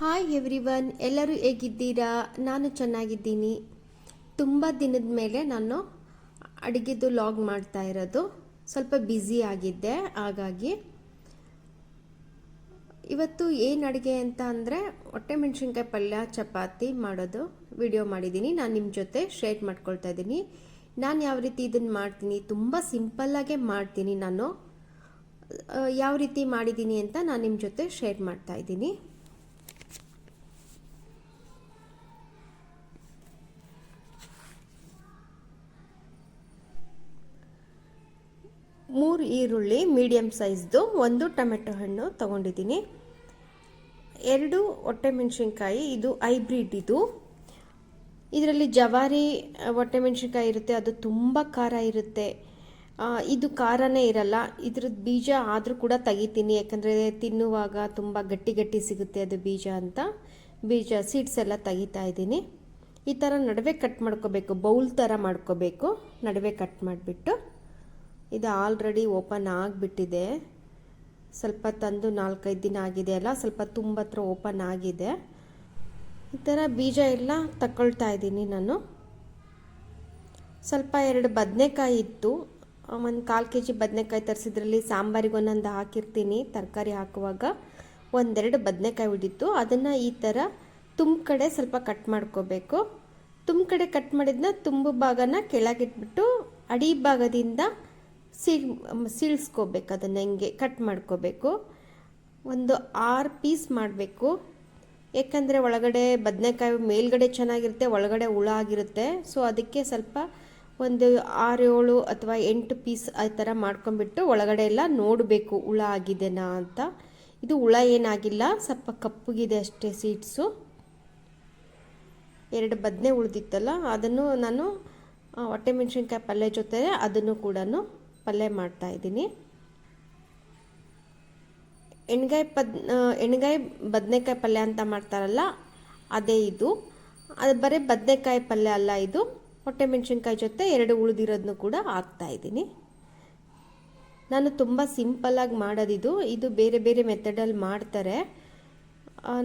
Hi everyone ಎಲ್ಲರೂ ಹೇಗಿದ್ದೀರಾ? ನಾನು ಚೆನ್ನಾಗಿದ್ದೀನಿ. ತುಂಬ ದಿನದ ಮೇಲೆ ನಾನು ಅಡುಗೆದು ಲಾಗ್ ಮಾಡ್ತಾ ಇರೋದು. ಸ್ವಲ್ಪ ಬ್ಯುಸಿ ಆಗಿದ್ದೆ, ಹಾಗಾಗಿ ಇವತ್ತು ಏನು ಅಡುಗೆ ಅಂತ ಅಂದರೆ ಹೊಟ್ಟೆ ಮೆಣಸಿನ್ಕಾಯಿ ಪಲ್ಯ, ಚಪಾತಿ ಮಾಡೋದು ವಿಡಿಯೋ ಮಾಡಿದ್ದೀನಿ. ನಾನು ನಿಮ್ಮ ಜೊತೆ ಶೇರ್ ಮಾಡ್ಕೊಳ್ತಾ ಇದ್ದೀನಿ. ನಾನು ಯಾವ ರೀತಿ ಇದನ್ನು ಮಾಡ್ತೀನಿ? ತುಂಬ ಸಿಂಪಲ್ಲಾಗೆ ಮಾಡ್ತೀನಿ ನಾನು. ಯಾವ ರೀತಿ ಮಾಡಿದ್ದೀನಿ ಅಂತ ನಾನು ನಿಮ್ಮ ಜೊತೆ ಶೇರ್ ಮಾಡ್ತಾ ಇದ್ದೀನಿ. ಮೂರು ಈರುಳ್ಳಿ ಮೀಡಿಯಮ್ ಸೈಜ್ದು ಒಂದು ಟೊಮೆಟೊ ಹಣ್ಣು ತಗೊಂಡಿದ್ದೀನಿ. ಎರಡು ಹೊಟ್ಟೆ ಮೆಣಸಿನ್ಕಾಯಿ, ಇದು ಹೈಬ್ರಿಡ್ ಇದು. ಇದರಲ್ಲಿ ಜವಾರಿ ಹೊಟ್ಟೆ ಮೆಣಸಿನ್ಕಾಯಿ ಇರುತ್ತೆ, ಅದು ತುಂಬ ಖಾರ ಇರುತ್ತೆ. ಇದು ಖಾರನೇ ಇರಲ್ಲ ಇದ್ರದ್ದು ಬೀಜ ಆದರೂ ಕೂಡ ತೆಗಿತೀನಿ, ಯಾಕಂದರೆ ತಿನ್ನುವಾಗ ತುಂಬ ಗಟ್ಟಿ ಗಟ್ಟಿ ಸಿಗುತ್ತೆ ಅದು ಬೀಜ ಅಂತ. ಬೀಜ ಸೀಡ್ಸ್ ಎಲ್ಲ ತೆಗಿತಾ ಇದ್ದೀನಿ. ಈ ಥರ ನಡುವೆ ಕಟ್ ಮಾಡ್ಕೋಬೇಕು, ಬೌಲ್ ಥರ ಮಾಡ್ಕೋಬೇಕು, ನಡುವೆ ಕಟ್ ಮಾಡಿಬಿಟ್ಟು. ಇದು ಆಲ್ರೆಡಿ ಓಪನ್ ಆಗಿಬಿಟ್ಟಿದೆ. ಸ್ವಲ್ಪ ತಂದು ನಾಲ್ಕೈದು ದಿನ ಆಗಿದೆ ಅಲ್ಲ, ಸ್ವಲ್ಪ ತುಂಬ ಹತ್ರ ಓಪನ್ ಆಗಿದೆ. ಈ ಥರ ಬೀಜ ಎಲ್ಲ ತಗೊಳ್ತಾ ಇದ್ದೀನಿ ನಾನು. ಸ್ವಲ್ಪ ಎರಡು ಬದನೆಕಾಯಿ ಇತ್ತು. ಒಂದು ಕಾಲು ಕೆ ಜಿ ಬದನೆಕಾಯಿ ತರಿಸಿದ್ರಲ್ಲಿ ಸಾಂಬಾರಿಗೆ ಒಂದೊಂದು ಹಾಕಿರ್ತೀನಿ ತರಕಾರಿ ಹಾಕುವಾಗ. ಒಂದೆರಡು ಬದನೆಕಾಯಿ ಉಳಿದಿತ್ತು. ಅದನ್ನು ಈ ಥರ ತುಂಬ ಕಡೆ ಸ್ವಲ್ಪ ಕಟ್ ಮಾಡ್ಕೋಬೇಕು. ತುಂಬ ಕಡೆ ಕಟ್ ಮಾಡಿದ್ನ ತುಂಬು ಭಾಗನ ಕೆಳಗಿಟ್ಬಿಟ್ಟು ಅಡಿ ಭಾಗದಿಂದ ಸೀಳ್ ಸೀಳ್ಸ್ಕೋಬೇಕು ಅದನ್ನು ಹೆಂಗೆ ಕಟ್ ಮಾಡ್ಕೋಬೇಕು. ಒಂದು ಆರು ಪೀಸ್ ಮಾಡಬೇಕು. ಏಕೆಂದರೆ ಒಳಗಡೆ ಬದನೆಕಾಯಿ ಮೇಲ್ಗಡೆ ಚೆನ್ನಾಗಿರುತ್ತೆ, ಒಳಗಡೆ ಹುಳ ಆಗಿರುತ್ತೆ. ಸೊ, ಅದಕ್ಕೆ ಸ್ವಲ್ಪ ಒಂದು ಆರು, ಏಳು ಅಥವಾ ಎಂಟು ಪೀಸ್ ಆ ಥರ ಮಾಡ್ಕೊಂಬಿಟ್ಟು ಒಳಗಡೆ ಎಲ್ಲ ನೋಡಬೇಕು ಹುಳ ಆಗಿದೆನಾ ಅಂತ. ಇದು ಹುಳ ಏನಾಗಿಲ್ಲ, ಸ್ವಲ್ಪ ಕಪ್ಪಗಿದೆ ಅಷ್ಟೇ ಸೀಡ್ಸು. ಎರಡು ಬದನೆ ಉಳಿದಿತ್ತಲ್ಲ, ಅದನ್ನು ನಾನು ಹೊಟ್ಟೆ ಮೆಣಸಿನ್ಕಾಯಿ ಪಲ್ಯ ಜೊತೆ ಅದನ್ನು ಕೂಡ ಪಲ್ಯ ಮಾಡ್ತಾ ಇದ್ದೀನಿ. ಎಣ್ಗಾಯಿ ಪದ್ ಎಣ್ಗಾಯಿ ಬದನೆಕಾಯಿ ಪಲ್ಯ ಅಂತ ಮಾಡ್ತಾರಲ್ಲ, ಅದೇ ಇದು. ಅದು ಬರೀ ಬದನೆಕಾಯಿ ಪಲ್ಯ ಅಲ್ಲ ಇದು. ಹೊಟ್ಟೆ ಮೆಣಸಿನ್ಕಾಯಿ ಜೊತೆ ಎರಡು ಉಳಿದಿರೋದನ್ನು ಕೂಡ ಹಾಕ್ತಾ ಇದ್ದೀನಿ. ನಾನು ತುಂಬ ಸಿಂಪಲ್ಲಾಗಿ ಮಾಡೋದಿದು. ಇದು ಬೇರೆ ಬೇರೆ ಮೆಥಡಲ್ಲಿ ಮಾಡ್ತಾರೆ.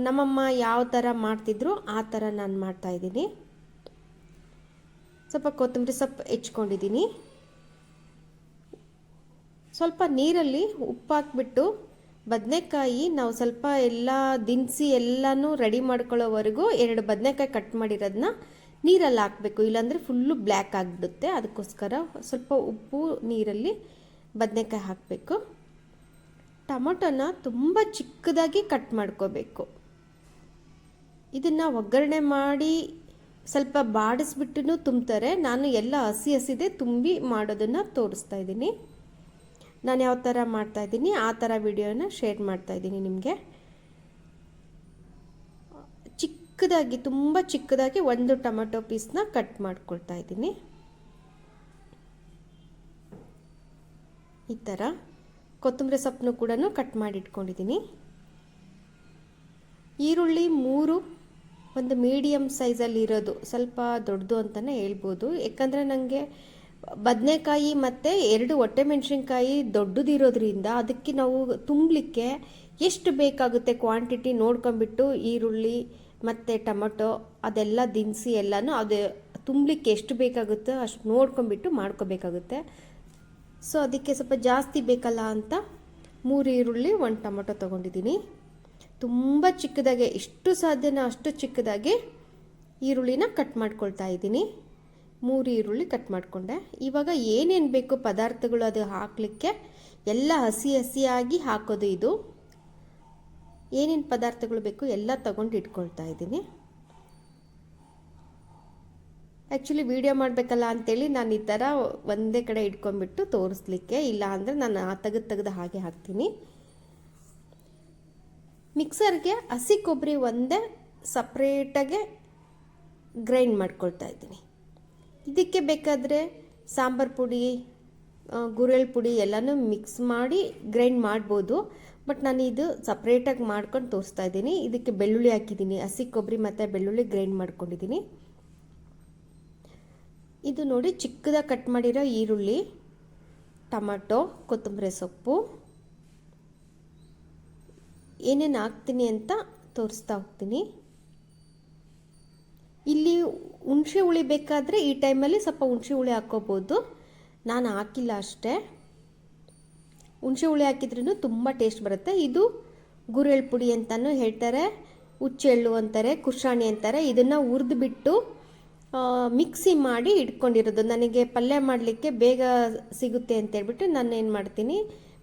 ನಮ್ಮಮ್ಮ ಯಾವ ಥರ ಮಾಡ್ತಿದ್ರು ಆ ಥರ ನಾನು ಮಾಡ್ತಾಯಿದ್ದೀನಿ ಸ್ವಲ್ಪ ಕೊತ್ತಂಬರಿ ಸೊಪ್ಪು ಹೆಚ್ಕೊಂಡಿದ್ದೀನಿ. ಸ್ವಲ್ಪ ನೀರಲ್ಲಿ ಉಪ್ಪು ಹಾಕ್ಬಿಟ್ಟು ಬದನೆಕಾಯಿ ನಾವು ಸ್ವಲ್ಪ ಎಲ್ಲ ದಿನಸಿ ಎಲ್ಲನೂ ರೆಡಿ ಮಾಡ್ಕೊಳ್ಳೋವರೆಗೂ ಎರಡು ಬದನೆಕಾಯಿ ಕಟ್ ಮಾಡಿರೋದನ್ನ ನೀರಲ್ಲಿ ಹಾಕಬೇಕು. ಇಲ್ಲಾಂದರೆ ಫುಲ್ಲು ಬ್ಲ್ಯಾಕ್ ಆಗಿಬಿಡುತ್ತೆ. ಅದಕ್ಕೋಸ್ಕರ ಸ್ವಲ್ಪ ಉಪ್ಪು, ನೀರಲ್ಲಿ ಬದನೆಕಾಯಿ ಹಾಕಬೇಕು. ಟೊಮೊಟೊನ ತುಂಬ ಚಿಕ್ಕದಾಗಿ ಕಟ್ ಮಾಡ್ಕೋಬೇಕು. ಇದನ್ನು ಒಗ್ಗರಣೆ ಮಾಡಿ ಸ್ವಲ್ಪ ಬಾಡಿಸ್ಬಿಟ್ಟು ತುಂಬ್ತಾರೆ. ನಾನು ಎಲ್ಲ ಹಸಿ ಹಸಿದೆ ತುಂಬಿ ಮಾಡೋದನ್ನು ತೋರಿಸ್ತಾ ಇದ್ದೀನಿ. ನಾನು ಯಾವ ಥರ ಮಾಡ್ತಾ ಇದ್ದೀನಿ, ಆ ಥರ ವಿಡಿಯೋನ ಶೇರ್ ಮಾಡ್ತಾ ಇದ್ದೀನಿ ನಿಮಗೆ. ಚಿಕ್ಕದಾಗಿ, ತುಂಬ ಚಿಕ್ಕದಾಗಿ ಒಂದು ಟೊಮೆಟೊ ಪೀಸ್ನ ಕಟ್ ಮಾಡ್ಕೊಳ್ತಾ ಇದ್ದೀನಿ. ಈ ಥರ ಕೊತ್ತಂಬರಿ ಸೊಪ್ಪನ್ನು ಕೂಡ ಕಟ್ ಮಾಡಿ ಇಟ್ಕೊಂಡಿದ್ದೀನಿ. ಈರುಳ್ಳಿ ಮೂರು, ಒಂದು ಮೀಡಿಯಮ್ ಸೈಜಲ್ಲಿ ಇರೋದು, ಸ್ವಲ್ಪ ದೊಡ್ಡದು ಅಂತಲೇ ಹೇಳ್ಬೋದು. ಯಾಕಂದರೆ ನನಗೆ ಬದನೆಕಾಯಿ ಮತ್ತು ಎರಡು ಹೊಟ್ಟೆ ಮೆಣಸಿನ್ಕಾಯಿ ದೊಡ್ಡದಿರೋದ್ರಿಂದ ಅದಕ್ಕೆ ನಾವು ತುಂಬಲಿಕ್ಕೆ ಎಷ್ಟು ಬೇಕಾಗುತ್ತೆ ಕ್ವಾಂಟಿಟಿ ನೋಡ್ಕೊಂಬಿಟ್ಟು ಈರುಳ್ಳಿ ಮತ್ತು ಟೊಮೊಟೊ ಅದೆಲ್ಲ ದಿನಸಿ ಎಲ್ಲನೂ ಅದು ತುಂಬಲಿಕ್ಕೆ ಎಷ್ಟು ಬೇಕಾಗುತ್ತೋ ಅಷ್ಟು ನೋಡ್ಕೊಂಬಿಟ್ಟು ಮಾಡ್ಕೋಬೇಕಾಗುತ್ತೆ. ಸೊ ಅದಕ್ಕೆ ಸ್ವಲ್ಪ ಜಾಸ್ತಿ ಬೇಕಲ್ಲ ಅಂತ ಮೂರು ಈರುಳ್ಳಿ, ಒಂದು ಟೊಮೊಟೊ ತೊಗೊಂಡಿದ್ದೀನಿ. ತುಂಬ ಚಿಕ್ಕದಾಗೆ ಎಷ್ಟು ಸಾಧ್ಯನೋ ಅಷ್ಟು ಚಿಕ್ಕದಾಗಿ ಈರುಳ್ಳಿನ ಕಟ್ ಮಾಡ್ಕೊಳ್ತಾ ಇದ್ದೀನಿ. ಮೂರು ಈರುಳ್ಳಿ ಕಟ್ ಮಾಡಿಕೊಂಡೆ. ಇವಾಗ ಏನೇನು ಬೇಕು ಪದಾರ್ಥಗಳು ಅದು ಹಾಕಲಿಕ್ಕೆ ಎಲ್ಲ ಹಸಿ ಹಸಿಯಾಗಿ ಹಾಕೋದು ಇದು. ಏನೇನು ಪದಾರ್ಥಗಳು ಬೇಕು ಎಲ್ಲ ತಗೊಂಡು ಇಟ್ಕೊಳ್ತಾ ಇದ್ದೀನಿ. ಆ್ಯಕ್ಚುಲಿ ವೀಡಿಯೋ ಮಾಡಬೇಕಲ್ಲ ಅಂತೇಳಿ ನಾನು ಈ ಥರ ಒಂದೇ ಕಡೆ ಇಟ್ಕೊಂಡ್ಬಿಟ್ಟು ತೋರಿಸ್ಲಿಕ್ಕೆ, ಇಲ್ಲ ಅಂದರೆ ನಾನು ತೆಗೆದು ತೆಗೆದು ಹಾಗೆ ಹಾಕ್ತೀನಿ. ಮಿಕ್ಸರ್ಗೆ ಹಸಿ ಕೊಬ್ಬರಿ ಒಂದೇ ಸಪ್ರೇಟಾಗೆ ಗ್ರೈಂಡ್ ಮಾಡ್ಕೊಳ್ತಾ ಇದ್ದೀನಿ. ಇದಕ್ಕೆ ಬೇಕಾದರೆ ಸಾಂಬಾರು ಪುಡಿ ಗುರೆಳ್ ಪುಡಿ ಎಲ್ಲನೂ ಮಿಕ್ಸ್ ಮಾಡಿ ಗ್ರೈಂಡ್ ಮಾಡ್ಬೋದು. ಬಟ್ ನಾನು ಇದು ಸಪ್ರೇಟಾಗಿ ಮಾಡ್ಕೊಂಡು ತೋರಿಸ್ತಾ ಇದ್ದೀನಿ. ಇದಕ್ಕೆ ಬೆಳ್ಳುಳ್ಳಿ ಹಾಕಿದ್ದೀನಿ. ಹಸಿ ಕೊಬ್ಬರಿ ಮತ್ತು ಬೆಳ್ಳುಳ್ಳಿ ಗ್ರೈಂಡ್ ಮಾಡ್ಕೊಂಡಿದ್ದೀನಿ. ಇದು ನೋಡಿ ಚಿಕ್ಕದಾಗಿ ಕಟ್ ಮಾಡಿರೋ ಈರುಳ್ಳಿ, ಟೊಮಟೊ, ಕೊತ್ತಂಬರಿ ಸೊಪ್ಪು. ಏನೇನು ಹಾಕ್ತೀನಿ ಅಂತ ತೋರಿಸ್ತಾ ಹೋಗ್ತೀನಿ. ಇಲ್ಲಿ ಹುಣಸೆ ಹುಳಿ ಬೇಕಾದರೆ ಈ ಟೈಮಲ್ಲಿ ಸ್ವಲ್ಪ ಹುಣಸೆ ಹುಳಿ ಹಾಕ್ಕೋಬೋದು. ನಾನು ಹಾಕಿಲ್ಲ ಅಷ್ಟೇ. ಹುಣಸೆ ಹುಳಿ ಹಾಕಿದ್ರೂ ತುಂಬ ಟೇಸ್ಟ್ ಬರುತ್ತೆ. ಇದು ಗುರೆಳ್ ಪುಡಿ ಅಂತಲೂ ಹೇಳ್ತಾರೆ, ಹುಚ್ಚೆಳ್ಳು ಅಂತಾರೆ ಕುರ್ಷಾಣಿ ಅಂತಾರೆ. ಇದನ್ನು ಹುರಿದ್ಬಿಟ್ಟು ಮಿಕ್ಸಿ ಮಾಡಿ ಇಟ್ಕೊಂಡಿರೋದು. ನನಗೆ ಪಲ್ಯ ಮಾಡಲಿಕ್ಕೆ ಬೇಗ ಸಿಗುತ್ತೆ ಅಂತೇಳ್ಬಿಟ್ಟು ನಾನು ಏನು ಮಾಡ್ತೀನಿ,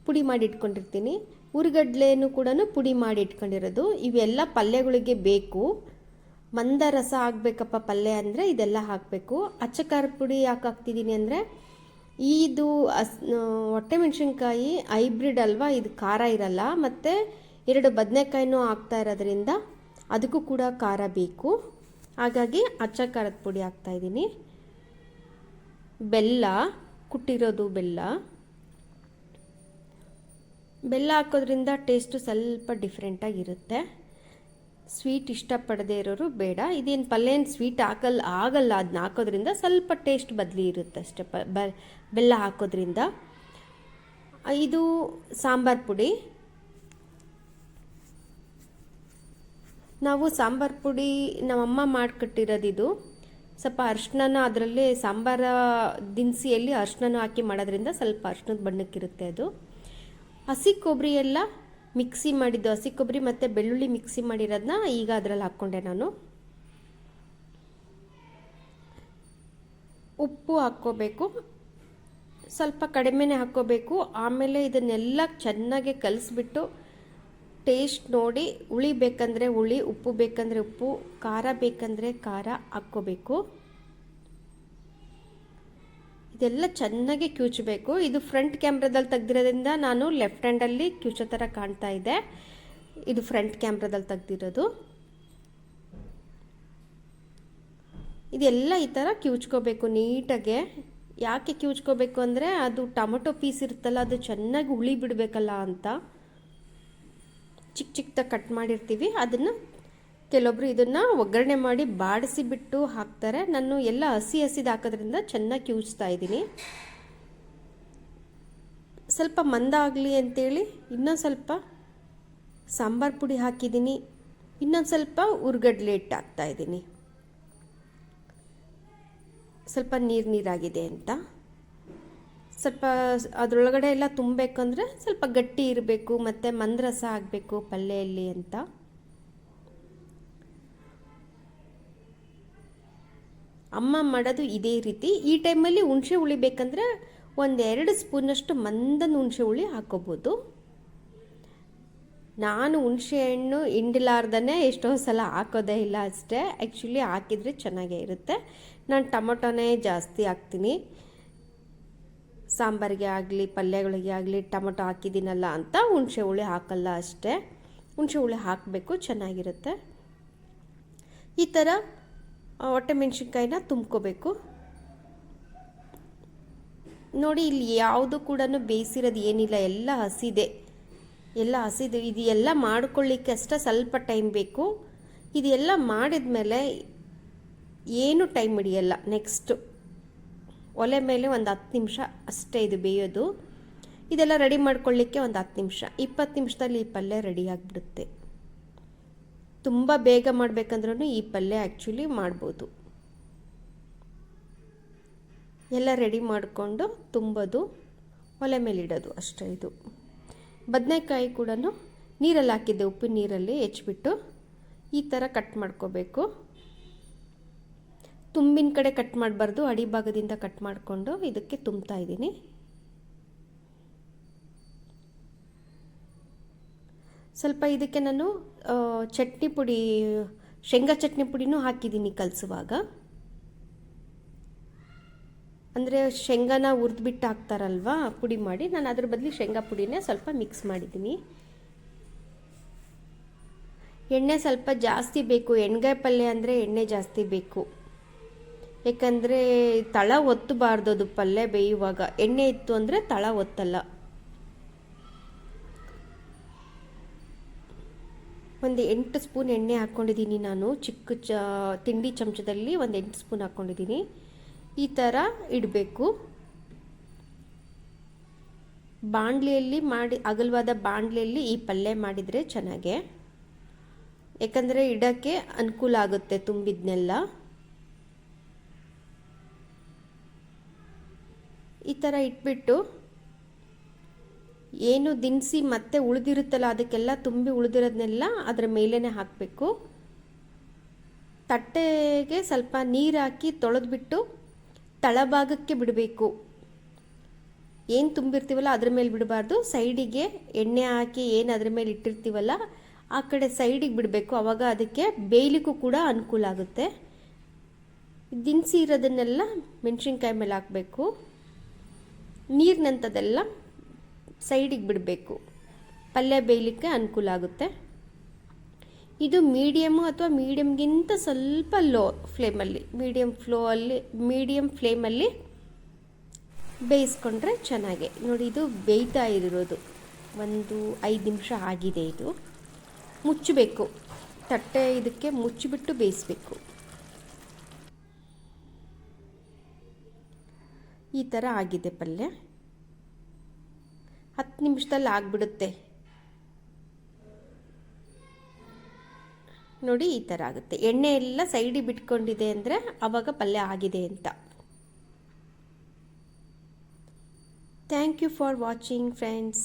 ಪುಡಿ ಮಾಡಿ ಇಟ್ಕೊಂಡಿರ್ತೀನಿ. ಹುರಿಗಡ್ಲೆನೂ ಕೂಡ ಪುಡಿ ಮಾಡಿ ಇಟ್ಕೊಂಡಿರೋದು. ಇವೆಲ್ಲ ಪಲ್ಯಗಳಿಗೆ ಬೇಕು. ಮಂದ ರಸ ಆಗಬೇಕಪ್ಪ ಪಲ್ಯ ಅಂದರೆ ಇದೆಲ್ಲ ಹಾಕಬೇಕು. ಅಚ್ಚ ಖಾರದ ಪುಡಿ ಯಾಕೆ ಹಾಕ್ತಿದ್ದೀನಿ ಅಂದರೆ ಇದು ಅಸ್ ಹೊಟ್ಟೆ ಮೆಣಸಿನ್ಕಾಯಿ ಹೈಬ್ರಿಡ್ ಅಲ್ವಾ, ಇದು ಖಾರ ಇರಲ್ಲ, ಮತ್ತು ಎರಡು ಬದನೆಕಾಯಿನೂ ಹಾಕ್ತಾ ಇರೋದ್ರಿಂದ ಅದಕ್ಕೂ ಕೂಡ ಖಾರ ಬೇಕು. ಹಾಗಾಗಿ ಅಚ್ಚ ಖಾರದ ಪುಡಿ ಹಾಕ್ತಾಯಿದ್ದೀನಿ ಬೆಲ್ಲ, ಕುಟ್ಟಿರೋದು ಬೆಲ್ಲ. ಬೆಲ್ಲ ಹಾಕೋದ್ರಿಂದ ಟೇಸ್ಟು ಸ್ವಲ್ಪ ಡಿಫ್ರೆಂಟಾಗಿರುತ್ತೆ ಸ್ವೀಟ್ ಇಷ್ಟಪಡದೇ ಇರೋರು ಬೇಡ. ಇದೇನು ಪಲ್ಯ ಏನು ಸ್ವೀಟ್ ಹಾಕಲ್ಲ ಆಗಲ್ಲ ಅದನ್ನ ಹಾಕೋದ್ರಿಂದ ಸ್ವಲ್ಪ ಟೇಸ್ಟ್ ಬದಲಿ ಇರುತ್ತೆ ಅಷ್ಟೇ. ಪ ಬೆಲ್ಲ ಹಾಕೋದ್ರಿಂದ. ಇದು ಸಾಂಬಾರು ಪುಡಿ. ನಾವು ಸಾಂಬಾರು ಪುಡಿ ನಮ್ಮಮ್ಮ ಮಾಡಿಕೊಟ್ಟಿರೋದಿದು. ಸ್ವಲ್ಪ ಅರ್ಶಿನ ಅದರಲ್ಲಿ ಸಾಂಬಾರ ದಿನಸಿಯಲ್ಲಿ ಅರ್ಶಿನ ಹಾಕಿ ಮಾಡೋದ್ರಿಂದ ಸ್ವಲ್ಪ ಅರ್ಶಿನದ ಬಣ್ಣಕ್ಕಿರುತ್ತೆ ಅದು. ಹಸಿ ಕೊಬ್ಬರಿ ಎಲ್ಲ ಮಿಕ್ಸಿ ಮಾಡಿದ್ದು ಹಸಿ ಕೊಬ್ಬರಿ ಮತ್ತು ಬೆಳ್ಳುಳ್ಳಿ ಮಿಕ್ಸಿ ಮಾಡಿರೋದನ್ನ ಈಗ ಅದರಲ್ಲಿ ಹಾಕ್ಕೊಂಡೆ ನಾನು. ಉಪ್ಪು ಹಾಕ್ಕೋಬೇಕು. ಸ್ವಲ್ಪ ಕಡಿಮೆನೆ ಹಾಕ್ಕೋಬೇಕು. ಆಮೇಲೆ ಇದನ್ನೆಲ್ಲ ಚೆನ್ನಾಗಿ ಕಲಿಸ್ಬಿಟ್ಟು ಟೇಸ್ಟ್ ನೋಡಿ ಹುಳಿ ಬೇಕಂದರೆ ಹುಳಿ, ಉಪ್ಪು ಬೇಕಂದರೆ ಉಪ್ಪು, ಖಾರ ಬೇಕಂದರೆ ಖಾರ ಹಾಕ್ಕೋಬೇಕು. ಇದೆಲ್ಲ ಚೆನ್ನಾಗಿ ಕ್ಯೂಚಬೇಕು. ಇದು ಫ್ರಂಟ್ ಕ್ಯಾಮ್ರಾದಲ್ಲಿ ತೆಗ್ದಿರೋದ್ರಿಂದ ನಾನು ಲೆಫ್ಟ್ ಹ್ಯಾಂಡಲ್ಲಿ ಕ್ಯೂಚೋ ಥರ ಕಾಣ್ತಾ ಇದೆ. ಇದು ಫ್ರಂಟ್ ಕ್ಯಾಮ್ರಾದಲ್ಲಿ ತೆಗ್ದಿರೋದು. ಇದೆಲ್ಲ ಈ ಥರ ಕ್ಯೂಚ್ಕೋಬೇಕು ನೀಟಾಗೆ. ಯಾಕೆ ಕ್ಯೂಚ್ಕೋಬೇಕು ಅಂದರೆ ಅದು ಟೊಮೊಟೊ ಪೀಸ್ ಇರುತ್ತಲ್ಲ, ಅದು ಚೆನ್ನಾಗಿ ಉಳಿ ಬಿಡಬೇಕಲ್ಲ ಅಂತ. ಚಿಕ್ಕ ಚಿಕ್ಕದಾಗಿ ಕಟ್ ಮಾಡಿರ್ತೀವಿ. ಅದನ್ನು ಕೆಲವೊಬ್ರು ಇದನ್ನು ಒಗ್ಗರಣೆ ಮಾಡಿ ಬಾಡಿಸಿ ಬಿಟ್ಟು ಹಾಕ್ತಾರೆ. ನಾನು ಎಲ್ಲ ಹಸಿ ಹಸಿದು ಹಾಕೋದ್ರಿಂದ ಚೆನ್ನಾಗಿ ಕ್ಯೂಚ್ತಾ ಇದ್ದೀನಿ. ಸ್ವಲ್ಪ ಮಂದ ಆಗಲಿ ಅಂತೇಳಿ ಇನ್ನೊಂದು ಸ್ವಲ್ಪ ಸಾಂಬಾರು ಪುಡಿ ಹಾಕಿದ್ದೀನಿ. ಇನ್ನೊಂದು ಸ್ವಲ್ಪ ಉರ್ಗಡ್ಲೆ ಹಿಟ್ಟು ಹಾಕ್ತಾ ಇದ್ದೀನಿ. ಸ್ವಲ್ಪ ನೀರು ನೀರಾಗಿದೆ ಅಂತ. ಸ್ವಲ್ಪ ಅದರೊಳಗಡೆ ಎಲ್ಲ ತುಂಬಬೇಕಂದ್ರೆ ಸ್ವಲ್ಪ ಗಟ್ಟಿ ಇರಬೇಕು, ಮತ್ತು ಮಂದ್ರಸ ಆಗಬೇಕು ಪಲ್ಯೆಯಲ್ಲಿ ಅಂತ. ಅಮ್ಮ ಮಾಡೋದು ಇದೇ ರೀತಿ. ಈ ಟೈಮಲ್ಲಿ ಹುಣಸೆ ಹುಳಿ ಬೇಕಂದರೆ ಒಂದೆರಡು ಸ್ಪೂನಷ್ಟು ಮಂದನ ಹುಣಸೆ ಹುಳಿ ಹಾಕೋಬೋದು. ನಾನು ಹುಣಸೆ ಹಣ್ಣು ಹಿಂಡಿಲಾರ್ದೇ ಎಷ್ಟೋ ಸಲ ಹಾಕೋದೇ ಇಲ್ಲ ಅಷ್ಟೇ. ಆ್ಯಕ್ಚುಲಿ ಹಾಕಿದರೆ ಚೆನ್ನಾಗೇ ಇರುತ್ತೆ. ನಾನು ಟೊಮೊಟೊನೇ ಜಾಸ್ತಿ ಹಾಕ್ತೀನಿ. ಸಾಂಬಾರಿಗೆ ಆಗಲಿ, ಪಲ್ಯಗಳಿಗೆ ಆಗಲಿ ಟೊಮೊಟೊ ಹಾಕಿದ್ದೀನಲ್ಲ ಅಂತ ಹುಣಸೆ ಹುಳಿ ಹಾಕಲ್ಲ ಅಷ್ಟೇ. ಹುಣಸೆ ಹುಳಿ ಹಾಕಬೇಕು, ಚೆನ್ನಾಗಿರುತ್ತೆ. ಈ ಥರ ಹೊಟ್ಟೆ ಮೆಣಸಿನ್ಕಾಯಿನ ತುಂಬ್ಕೋಬೇಕು. ನೋಡಿ, ಇಲ್ಲಿ ಯಾವುದು ಕೂಡ ಬೇಯಿಸಿರೋದು ಏನಿಲ್ಲ, ಎಲ್ಲ ಹಸಿದೆ. ಎಲ್ಲ ಹಸಿದು. ಇದು ಎಲ್ಲ ಮಾಡ್ಕೊಳ್ಳಿಕ್ಕೆ ಅಷ್ಟೇ ಸ್ವಲ್ಪ ಟೈಮ್ ಬೇಕು. ಇದೆಲ್ಲ ಮಾಡಿದ ಮೇಲೆ ಏನು ಟೈಮ್ ಹಿಡಿಯಲ್ಲ. ನೆಕ್ಸ್ಟು ಒಲೆ ಮೇಲೆ ಒಂದು ಹತ್ತು ನಿಮಿಷ ಅಷ್ಟೇ ಇದು ಬೇಯೋದು. ಇದೆಲ್ಲ ರೆಡಿ ಮಾಡ್ಕೊಳ್ಳಿಕ್ಕೆ ಒಂದು ಹತ್ತು ನಿಮಿಷ. ಇಪ್ಪತ್ತು ನಿಮಿಷದಲ್ಲಿ ಈ ಪಲ್ಯ ರೆಡಿ ಆಗಿಬಿಡುತ್ತೆ. ತುಂಬ ಬೇಗ ಮಾಡಬೇಕಂದ್ರೂ ಈ ಪಲ್ಯ ಆ್ಯಕ್ಚುಲಿ ಮಾಡ್ಬೋದು. ಎಲ್ಲ ರೆಡಿ ಮಾಡಿಕೊಂಡು ತುಂಬೋದು, ಒಲೆ ಮೇಲೆ ಇಡೋದು ಅಷ್ಟೇ ಇದು. ಬದನೆಕಾಯಿ ಕೂಡ ನೀರಲ್ಲಿ ಹಾಕಿದ್ದೆ ಉಪ್ಪಿನ ನೀರಲ್ಲಿ ಹೆಚ್ಚಿಬಿಟ್ಟು ಈ ಥರ ಕಟ್ ಮಾಡ್ಕೋಬೇಕು. ತುಂಬಿನ ಕಡೆ ಕಟ್ ಮಾಡಬಾರ್ದು, ಅಡಿ ಭಾಗದಿಂದ ಕಟ್ ಮಾಡಿಕೊಂಡು ಇದಕ್ಕೆ ತುಂಬ್ತಾ ಇದ್ದೀನಿ. ಸ್ವಲ್ಪ ಇದಕ್ಕೆ ನಾನು ಚಟ್ನಿ ಪುಡಿ, ಶೇಂಗಾ ಚಟ್ನಿ ಪುಡಿನೂ ಹಾಕಿದ್ದೀನಿ ಕಲಿಸುವಾಗ. ಅಂದರೆ ಶೇಂಗಾನ ಹುರಿದ್ಬಿಟ್ಟು ಹಾಕ್ತಾರಲ್ವಾ ಪುಡಿ ಮಾಡಿ. ನಾನು ಅದ್ರ ಬದಲು ಶೇಂಗಾ ಪುಡಿನೇ ಸ್ವಲ್ಪ ಮಿಕ್ಸ್ ಮಾಡಿದ್ದೀನಿ. ಎಣ್ಣೆ ಸ್ವಲ್ಪ ಜಾಸ್ತಿ ಬೇಕು. ಎಣ್ಗಾಯಿ ಪಲ್ಯ ಅಂದರೆ ಎಣ್ಣೆ ಜಾಸ್ತಿ ಬೇಕು. ಯಾಕಂದರೆ ತಳ ಒತ್ತಬಾರ್ದು ಅದು ಪಲ್ಯ ಬೇಯುವಾಗ. ಎಣ್ಣೆ ಇತ್ತು ಅಂದರೆ ತಳ ಒತ್ತಲ್ಲ. ಒಂದು ಎಂಟು ಸ್ಪೂನ್ ಎಣ್ಣೆ ಹಾಕ್ಕೊಂಡಿದ್ದೀನಿ ನಾನು. ಚಿಕ್ಕ ಚ, ತಿಂಡಿ ಚಮಚದಲ್ಲಿ ಒಂದು ಎಂಟು ಸ್ಪೂನ್ ಹಾಕ್ಕೊಂಡಿದ್ದೀನಿ. ಈ ಥರ ಇಡಬೇಕು. ಬಾಣಲಿಯಲ್ಲಿ ಮಾಡಿ, ಅಗಲವಾದ ಬಾಣಲಿಯಲ್ಲಿ ಈ ಪಲ್ಯ ಮಾಡಿದರೆ ಚೆನ್ನಾಗೆ. ಯಾಕಂದರೆ ಇಡೋಕ್ಕೆ ಅನುಕೂಲ ಆಗುತ್ತೆ ತುಂಬಿದ್ನೆಲ್ಲ. ಈ ಥರ ಇಟ್ಬಿಟ್ಟು ಏನು ದಿನಸಿ ಮತ್ತೆ ಉಳಿದಿರುತ್ತಲ್ಲ, ಅದಕ್ಕೆಲ್ಲ ತುಂಬಿ ಉಳಿದಿರೋದನ್ನೆಲ್ಲ ಅದರ ಮೇಲೇ ಹಾಕಬೇಕು. ತಟ್ಟೆಗೆ ಸ್ವಲ್ಪ ನೀರು ಹಾಕಿ ತೊಳೆದ್ಬಿಟ್ಟು ತಳಭಾಗಕ್ಕೆ ಬಿಡಬೇಕು. ಏನು ತುಂಬಿರ್ತೀವಲ್ಲ ಅದ್ರ ಮೇಲೆ ಬಿಡಬಾರ್ದು. ಸೈಡಿಗೆ ಎಣ್ಣೆ ಹಾಕಿ ಏನು ಅದ್ರ ಮೇಲೆ ಇಟ್ಟಿರ್ತೀವಲ್ಲ, ಆ ಕಡೆ ಸೈಡಿಗೆ ಬಿಡಬೇಕು. ಆವಾಗ ಅದಕ್ಕೆ ಬೇಯಲಿಕ್ಕೂ ಕೂಡ ಅನುಕೂಲ ಆಗುತ್ತೆ. ದಿನಸಿ ಇರೋದನ್ನೆಲ್ಲ ಮೆಣಸಿನ್ಕಾಯಿ ಮೇಲೆ ಹಾಕಬೇಕು. ನೀರಿನಂಥದ್ದೆಲ್ಲ ಸೈಡಿಗೆ ಬಿಡಬೇಕು. ಪಲ್ಯ ಬೇಯಲಿಕ್ಕೆ ಅನುಕೂಲ ಆಗುತ್ತೆ. ಇದು ಮೀಡಿಯಮ್ಮು ಅಥವಾ ಮೀಡಿಯಮ್ಗಿಂತ ಸ್ವಲ್ಪ ಲೋ ಫ್ಲೇಮಲ್ಲಿ, ಮೀಡಿಯಮ್ ಫ್ಲೋ ಅಲ್ಲಿ ಮೀಡಿಯಮ್ ಫ್ಲೇಮಲ್ಲಿ ಬೇಯಿಸ್ಕೊಂಡ್ರೆ ಚೆನ್ನಾಗೆ. ನೋಡಿ, ಇದು ಬೇಯ್ತಾ ಇರೋದು. ಒಂದು ಐದು ನಿಮಿಷ ಆಗಿದೆ ಇದು. ಮುಚ್ಚಬೇಕು. ತಟ್ಟೆ ಇದಕ್ಕೆ ಮುಚ್ಚಿಬಿಟ್ಟು ಬೇಯಿಸ್ಬೇಕು. ಈ ಥರ ಆಗಿದೆ ಪಲ್ಯ. ಹತ್ತು ನಿಮಿಷದಲ್ಲಿ ಆಗಿಬಿಡುತ್ತೆ. ನೋಡಿ ಈ ಥರ ಆಗುತ್ತೆ. ಎಣ್ಣೆ ಎಲ್ಲ ಸೈಡಿಗೆ ಬಿಟ್ಕೊಂಡಿದೆ ಅಂದರೆ ಆವಾಗ ಪಲ್ಯ ಆಗಿದೆ ಅಂತ. Thank you for watching friends